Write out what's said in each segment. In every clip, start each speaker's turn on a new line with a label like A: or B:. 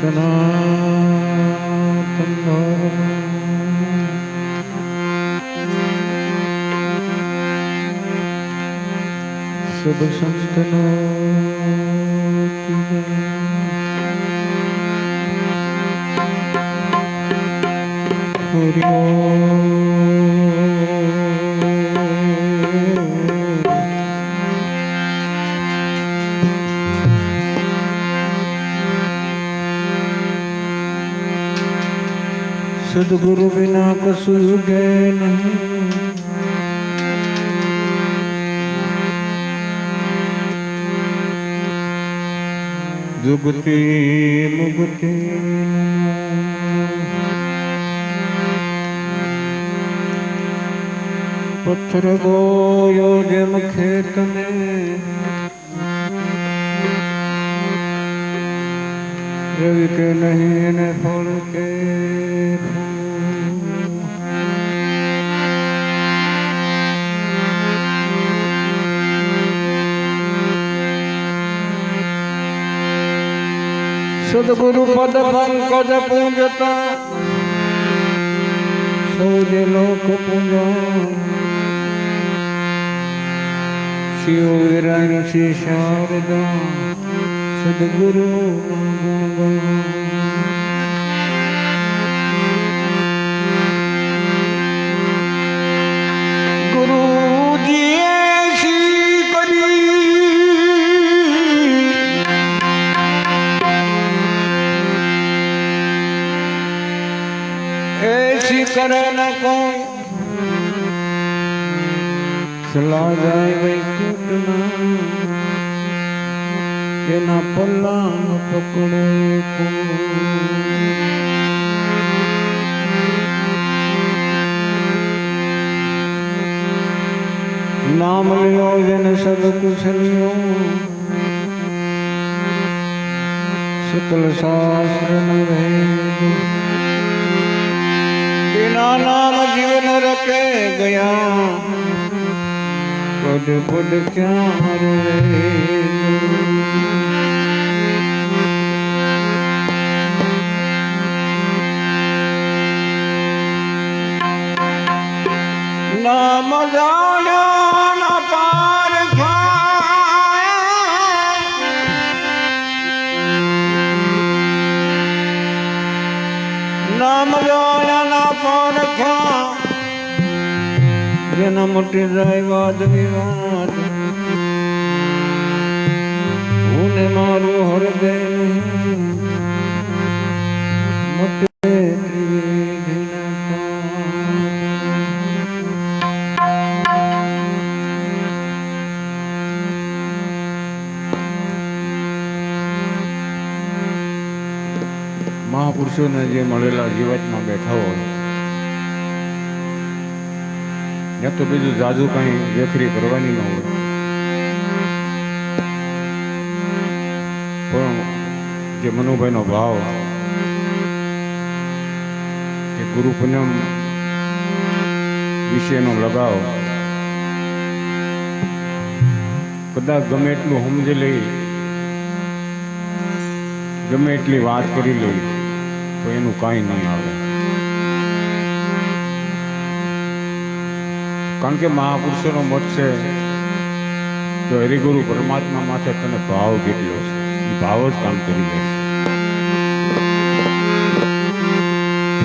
A: sanatana sub વિના જુગતે મુગતે પથ્થર ગોયો જેમ ખેત ને રવિ કે નહીં ને ફળ કે সদগুরু পদ পঙ্কজ পুঞ্জতা সৌরে লোক পুঞ্জ শিবরায় শ্রী শারদা সদগুরু গঙ্গা કરે ન કોઈ ચલા જાય વૈકુંઠમાં. એના પલ્લા ન પકડે નામ લ્યો જન સદ કુશલ્યો સકલ શાસ્ત્ર વિના નામ જીવન રખે ગયા. પદ પદ ક્યાં રે Namah જેના મોટી જાય વાદ વિવાદ. હું ને મારું હૃદય મહાપુરુષોને જે મળેલા જીવનમાં બેઠા હોય ત્યાં તો બીજું જાજુ કઈ વેખરી કરવાની ન હોય. પણ જે મનુભાઈનો ભાવ કે ગુરુ પૂનમ વિશેનો લગાવ, કદાચ ગમે એટલું સમજી લઈ, ગમે એટલી વાત કરી લઈ, તો એનું કાંઈ નહીં આવે. કારણ કે મહાપુરુષોનો મત છે તો હરિગુરુ પરમાત્મા માથે તને ભાવ કેટલો છે? એ ભાવ જ કામ કરી છે.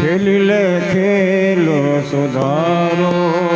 A: ખેલી લે, ખેલો, સુધારો.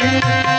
A: Música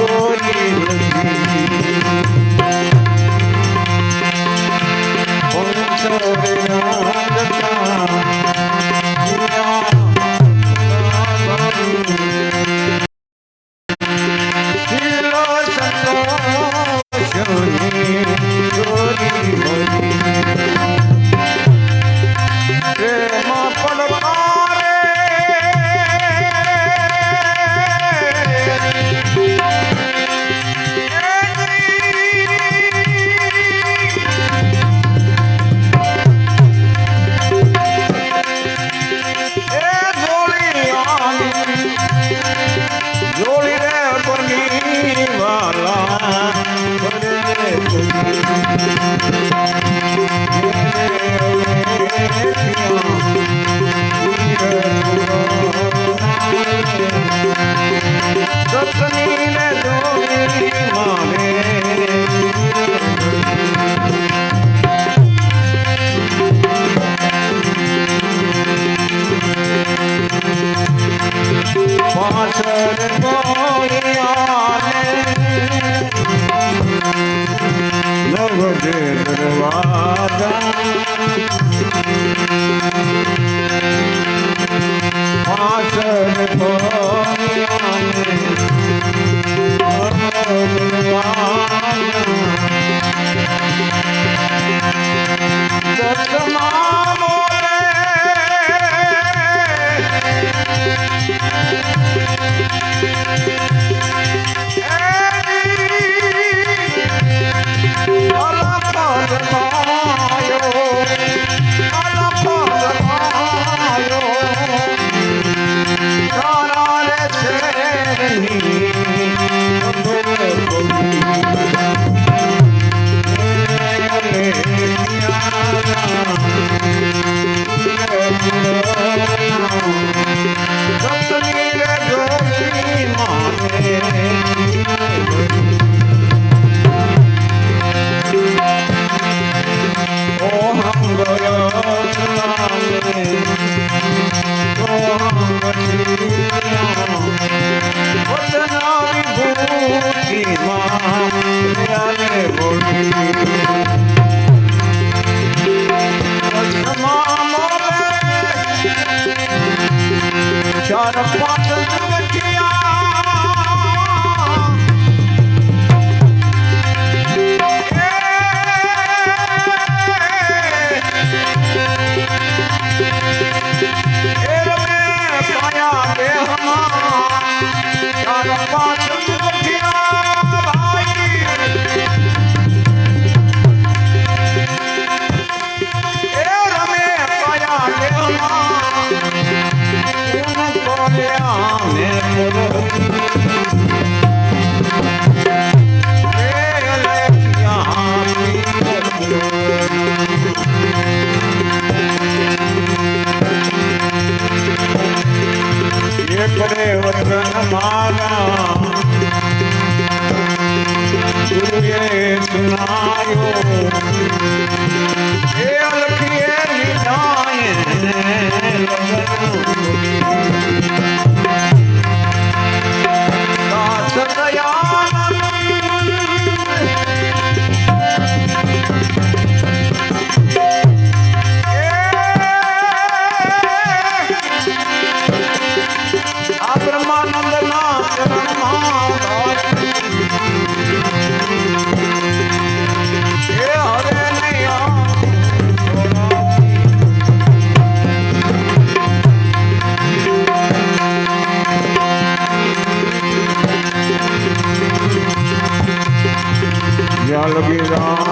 A: જોરી I'll.